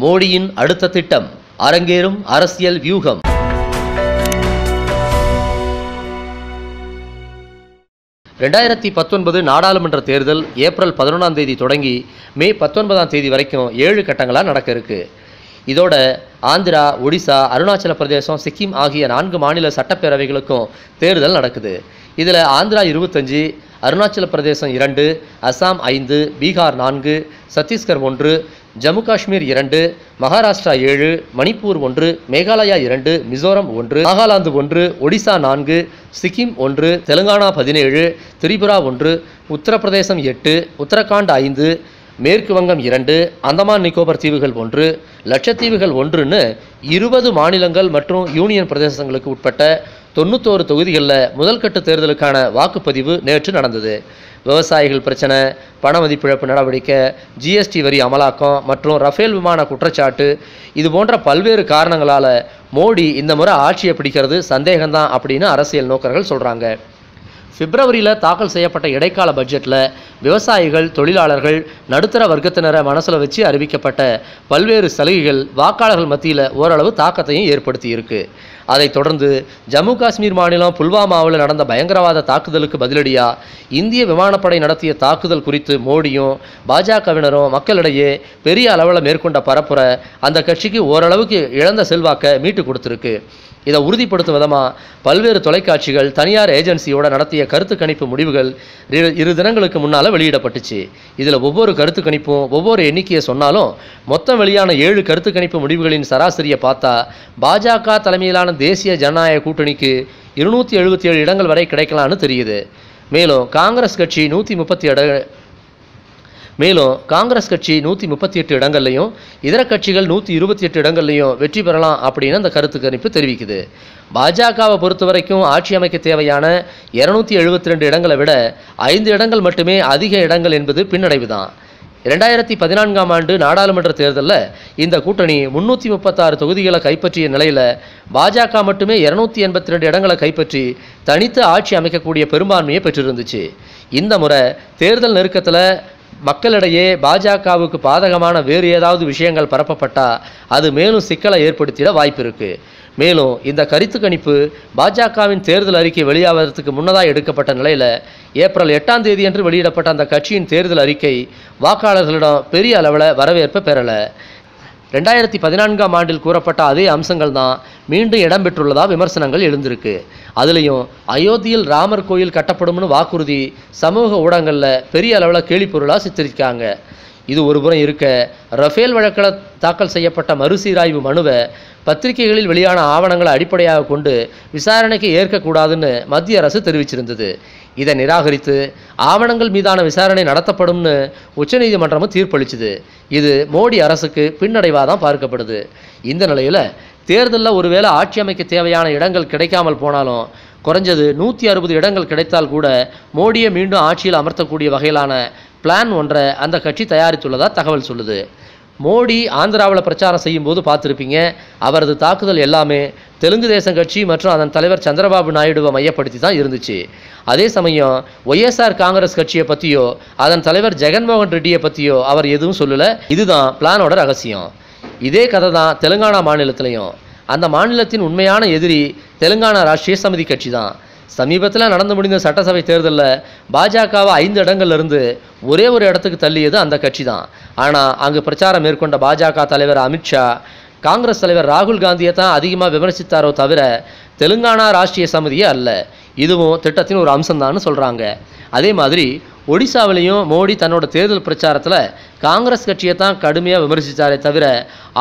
மோடியின் அடுத்த திட்டம் அரங்கேறும் அரசியல் வியூகம். ரெண்டாயிரத்தி பத்தொன்பது நாடாளுமன்ற தேர்தல் ஏப்ரல் பதினொன்றாம் தேதி தொடங்கி மே பத்தொன்பதாம் தேதி வரைக்கும் ஏழு கட்டங்களாக நடக்க இருக்கு. இதோட ஆந்திரா ஒடிசா அருணாச்சல பிரதேசம் சிக்கிம் ஆகிய நான்கு மாநில சட்டப்பேரவைகளுக்கும் தேர்தல் நடக்குது. இதில் ஆந்திரா இருபத்தஞ்சு அருணாச்சல பிரதேசம் இரண்டு அசாம் ஐந்து பீகார் நான்கு சத்தீஸ்கர் ஒன்று ஜம்மு காஷ்மீர் இரண்டு மகாராஷ்டிரா ஏழு மணிப்பூர் ஒன்று மேகாலயா இரண்டு மிசோரம் ஒன்று நாகாலாந்து ஒன்று ஒடிசா நான்கு சிக்கிம் ஒன்று தெலுங்கானா பதினேழு திரிபுரா ஒன்று உத்தரப்பிரதேசம் எட்டு உத்தரகாண்ட் ஐந்து மேற்கு வங்கம் இரண்டு அந்தமான் நிக்கோபர் தீவுகள் ஒன்று லட்சத்தீவுகள் ஒன்றுன்னு இருபது மாநிலங்கள் மற்றும் யூனியன் பிரதேசங்களுக்கு உட்பட்ட தொண்ணூத்தோரு தொகுதிகளில் முதல்கட்ட தேர்தலுக்கான வாக்குப்பதிவு நேற்று நடந்தது. விவசாயிகள் பிரச்சனை பண மதிப்பிழப்பு நடவடிக்கை ஜிஎஸ்டி வரி அமலாக்கம் மற்றும் ரஃபேல் விமான குற்றச்சாட்டு இது போன்ற பல்வேறு காரணங்களால் மோடி இந்த முறை ஆட்சியை பிடிக்கிறது சந்தேகம்தான் அப்படின்னு அரசியல் நோக்கர்கள் சொல்கிறாங்க பிப்ரவரியில் தாக்கல் செய்யப்பட்ட இடைக்கால பட்ஜெட்டில் விவசாயிகள் தொழிலாளர்கள் நடுத்தர வர்க்கத்தினரை மனசில் வச்சு அறிவிக்கப்பட்ட பல்வேறு சலுகைகள் வாக்காளர்கள் மத்தியில் ஓரளவு தாக்கத்தையும் ஏற்படுத்தியிருக்கு. அதைத் தொடர்ந்து ஜம்மு காஷ்மீர் மாநிலம் புல்வாமாவில் நடந்த பயங்கரவாத தாக்குதலுக்கு பதிலடியாக இந்திய விமானப்படை நடத்திய தாக்குதல் குறித்து மோடியும் பாஜகவினரும் மக்களிடையே பெரிய அளவில் மேற்கொண்ட பரப்புரை அந்த கட்சிக்கு ஓரளவுக்கு இழந்த செல்வாக்கை மீட்டு கொடுத்துருக்கு. இதை உறுதிப்படுத்தும் விதமாக பல்வேறு தொலைக்காட்சிகள் தனியார் ஏஜென்சியோட நடத்திய கருத்து கணிப்பு முடிவுகள் இரு- இரு தினங்களுக்கு முன்னால் வெளியிடப்பட்டுச்சு. இதில் ஒவ்வொரு கருத்து கணிப்பும் ஒவ்வொரு எண்ணிக்கையை சொன்னாலும் மொத்தம் வெளியான ஏழு கருத்து கணிப்பு முடிவுகளின் சராசரியை பார்த்தா பாஜக தலைமையிலான தேசிய ஜனநாயக கூட்டணிக்கு இருநூற்றி எழுபத்தி ஏழு இடங்கள் வரை கிடைக்கலான்னு தெரியுது. மேலும் காங்கிரஸ் கட்சி நூற்றி முப்பத்தி இட மேலும் காங்கிரஸ் கட்சி நூற்றி முப்பத்தி எட்டு இடங்கள்லையும் இதர கட்சிகள் நூற்றி இருபத்தி எட்டு இடங்கள்லையும் வெற்றி பெறலாம் அப்படின்னு அந்த கருத்து கணிப்பு தெரிவிக்குது. பாஜகவை பொறுத்த வரைக்கும் ஆட்சி அமைக்க தேவையான இரநூத்தி எழுபத்தி ரெண்டு இடங்களை விட ஐந்து இடங்கள் மட்டுமே அதிக இடங்கள் என்பது பின்னடைவு தான் இரண்டாயிரத்தி பதினான்காம் ஆண்டு நாடாளுமன்ற தேர்தலில் இந்த கூட்டணி முன்னூற்றி முப்பத்தாறு தொகுதிகளை கைப்பற்றிய நிலையில் பாஜக மட்டுமே இரநூத்தி எண்பத்தி ரெண்டு இடங்களை கைப்பற்றி தனித்து ஆட்சி அமைக்கக்கூடிய பெரும்பான்மையை பெற்றிருந்துச்சு. இந்த முறை தேர்தல் நெருக்கத்தில் மக்களிடையே பாஜகவுக்கு பாதகமான வேறு ஏதாவது விஷயங்கள் பரப்பப்பட்டால் அது மேலும் சிக்கலை ஏற்படுத்திட வாய்ப்பு இருக்குது மேலும் இந்த கருத்து கணிப்பு பாஜகவின் தேர்தல் அறிக்கை வெளியாவதற்கு முன்னதாக எடுக்கப்பட்ட நிலையில் ஏப்ரல் எட்டாம் தேதியன்று வெளியிடப்பட்ட அந்த கட்சியின் தேர்தல் அறிக்கை வாக்காளர்களிடம் பெரிய அளவில் வரவேற்பை பெறலை. ரெண்டாயிரத்தி பதினான்காம் ஆண்டில் கூறப்பட்ட அதே அம்சங்கள் தான் மீண்டும் இடம்பெற்றுள்ளதாக விமர்சனங்கள் எழுந்திருக்கு. அதுலேயும் அயோத்தியில் ராமர் கோயில் கட்டப்படும்னு வாக்குறுதி சமூக ஊடகங்களில் பெரிய அளவில் கேலிப்பொருளாக சித்தரிக்காங்க இது ஒருபுறம் இருக்க ரஃபேல் வழக்கில் தாக்கல் செய்யப்பட்ட மறுசீராய்வு மனுவை பத்திரிகைகளில் வெளியான ஆவணங்களை அடிப்படையாக கொண்டு விசாரணைக்கு ஏற்கக்கூடாதுன்னு மத்திய அரசு தெரிவிச்சிருந்தது. இதை நிராகரித்து ஆவணங்கள் மீதான விசாரணை நடத்தப்படும்னு உச்சநீதிமன்றமும் தீர்ப்பளிச்சுது. இது மோடி அரசுக்கு பின்னடைவாக தான் பார்க்கப்படுது. இந்த நிலையில் தேர்தலில் ஒருவேளை ஆட்சி அமைக்க தேவையான இடங்கள் கிடைக்காமல் போனாலும் குறைஞ்சது நூற்றி அறுபது இடங்கள் கிடைத்தால் கூட மோடியை மீண்டும் ஆட்சியில் அமர்த்தக்கூடிய வகையிலான பிளான் ஒன்றை அந்த கட்சி தயாரித்துள்ளதாக தகவல் சொல்லுது. மோடி ஆந்திராவில் பிரச்சாரம் செய்யும்போது பார்த்துருப்பீங்க அவரது தாக்குதல் எல்லாமே தெலுங்கு தேசம் கட்சி மற்றும் அதன் தலைவர் சந்திரபாபு நாயுடுவை மையப்படுத்தி தான் இருந்துச்சு. அதே சமயம் ஒய்எஸ்ஆர் காங்கிரஸ் கட்சியை பற்றியோ அதன் தலைவர் ஜெகன்மோகன் ரெட்டியை பற்றியோ அவர் எதுவும் சொல்லலை. இதுதான் பிளானோட ரகசியம். இதே கதை தான் தெலுங்கானா மாநிலத்திலையும். அந்த மாநிலத்தின் உண்மையான எதிரி தெலுங்கானா ராஷ்ட்ரிய சமிதி கட்சி தான் சமீபத்தில் நடந்து முடிந்த சட்டசபை தேர்தலில் பாஜகவை ஐந்து இடங்கள்லேருந்து ஒரே ஒரு இடத்துக்கு தள்ளியது அந்த கட்சி தான் ஆனால் அங்கு பிரச்சாரம் மேற்கொண்ட பாஜக தலைவர் அமித்ஷா காங்கிரஸ் தலைவர் ராகுல் காந்தியை தான் அதிகமாக விமர்சித்தாரோ தவிர தெலுங்கானா ராஷ்ட்ரிய சமிதியே அல்ல. இதுவும் திட்டத்தின் ஒரு அம்சம்தான்னு சொல்கிறாங்க அதே மாதிரி ஒடிசாவிலையும் மோடி தன்னோட தேர்தல் பிரச்சாரத்தில் காங்கிரஸ் கட்சியை தான் கடுமையாக விமர்சித்தாரே தவிர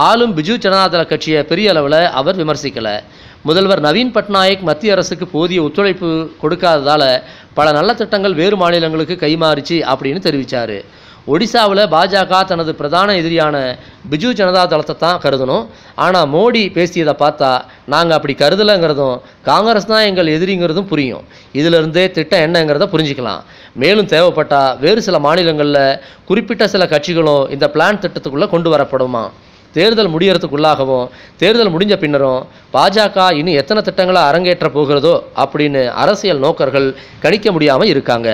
ஆளும் பிஜு ஜனதாதள கட்சியை பெரிய அளவில் அவர் விமர்சிக்கலை. முதல்வர் நவீன் பட்நாயக் மத்திய அரசுக்கு போதிய ஒத்துழைப்பு கொடுக்காததால் பல நல்ல திட்டங்கள் வேறு மாநிலங்களுக்கு கைமாறிச்சு அப்படின்னு தெரிவித்தார் ஒடிசாவில் பாஜக தனது பிரதான எதிரியான பிஜு ஜனதா தளத்தை தான் கருதணும். ஆனால் மோடி பேசியதை பார்த்தா நாங்கள் அப்படி கருதலைங்கிறதும் காங்கிரஸ் தான் எங்கள் எதிரிங்கிறதும் புரியும். இதிலிருந்தே திட்டம் என்னங்கிறத புரிஞ்சுக்கலாம். மேலும் தேவைப்பட்டால் வேறு சில மாநிலங்களில் குறிப்பிட்ட சில கட்சிகளும் இந்த பிளான் திட்டத்துக்குள்ளே கொண்டு வரப்படுமா? தேர்தல் முடியறதுக்குள்ளாகவும் தேர்தல் முடிஞ்ச பின்னரும் பாஜக இன்னும் எத்தனை திட்டங்களை அரங்கேற்ற போகிறதோ அப்படின்னு அரசியல் நோக்கர்கள் கணிக்க முடியாமல் இருக்காங்க.